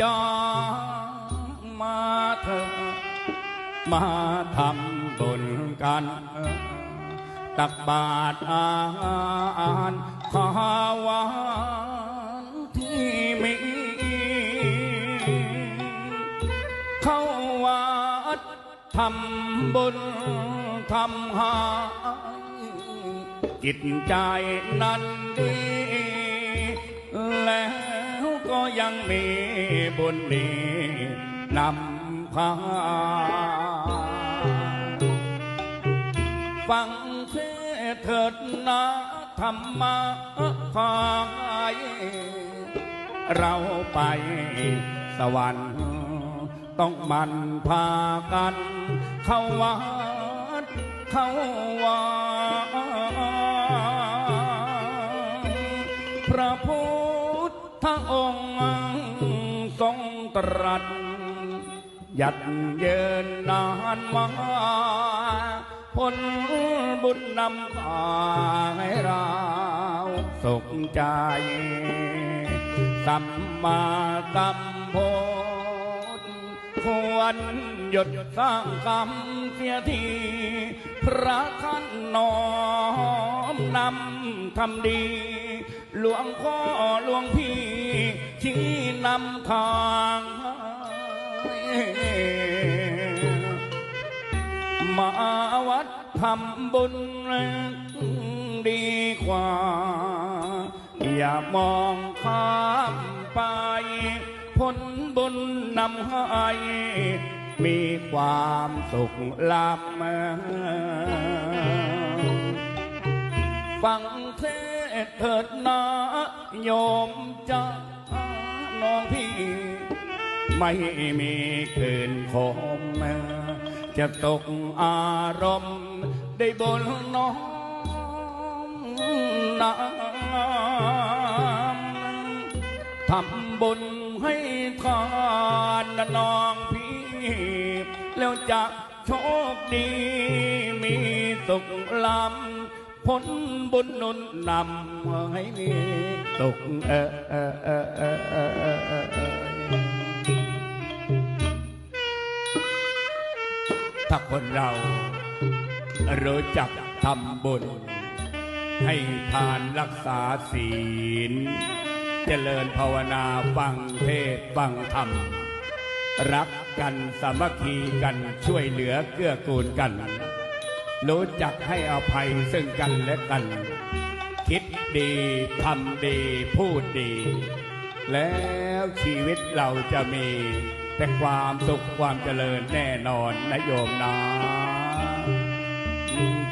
จอมาเถอะมาทำบุญกันตักบาตรอาหารข้าวหวานที่มีเข้าวัดทำบุญทำหายจิตใจนั้นดี ยังมีบุญนี้นำพาฟังเทศเถิดนะธรรมะพายเราไปสวรรค์ต้องมันพากัน เข้าวัดเข้าวา ยัดเยินนานมาผลบุญนำพาให้เราสุขใจ สัมมาสัมโพธิควรหยุดสร้างกรรมเสียที พระท่านน้อมนำทำดี หลวงพ่อหลวงพี่ชี้นำทาง มาวัดทำบุญดีกว่า อย่ามองข้ามไปผลบุญนำให้มีความสุขลำฟังเทศเถิดนะโยมจ้าน้องพี่ ไม่มีคืนคมจะตกอารมณ์ได้บนน้องน้ำทำบุญให้ทานน้องพี่ แล้วจะโชคดีมีสุขลำผลบุญนุนนำให้มีสุขเออเออเออเออ ถ้าคนเรา รู้จักทำบุญ ให้ทานรักษาศีล เจริญภาวนาฟังเทศฟังธรรม รักกันสามัคคีกันช่วยเหลือเกื้อกูลกัน รู้จักให้อภัยซึ่งกันและกัน คิดดีทำดีพูดดี แล้วชีวิตเราจะมีแต่ความสุขความเจริญแน่นอนนะโยมนะ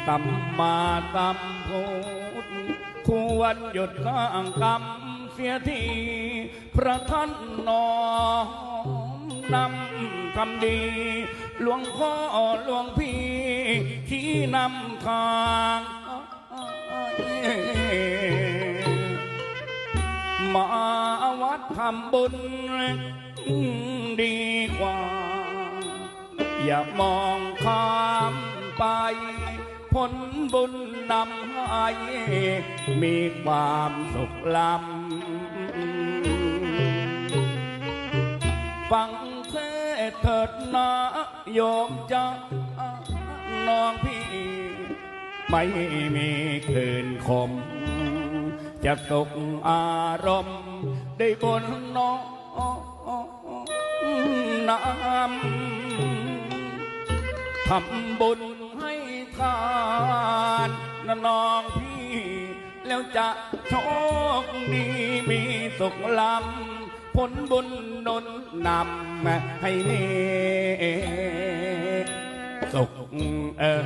สัมมาสัมพุทธควรหยุดสร้างกรรมเสียทีพระท่านนอมนำทำดี หลวงพ่อหลวงพี่ที่นำทาง ทำบุญดีกว่า อย่ามองข้ามไป ผลบุญนำให้มีความสุขลำฟังเทศเถิดนะโยมจ้าน้องพี่ ไม่มีคืนคม จะตกอารมณ์ ได้บนน้องน้ำทำบุญให้ทานนน้องพี่ แล้วจะโชคดีมีสุขลำผลบุญนนนำให้มีสุขเออ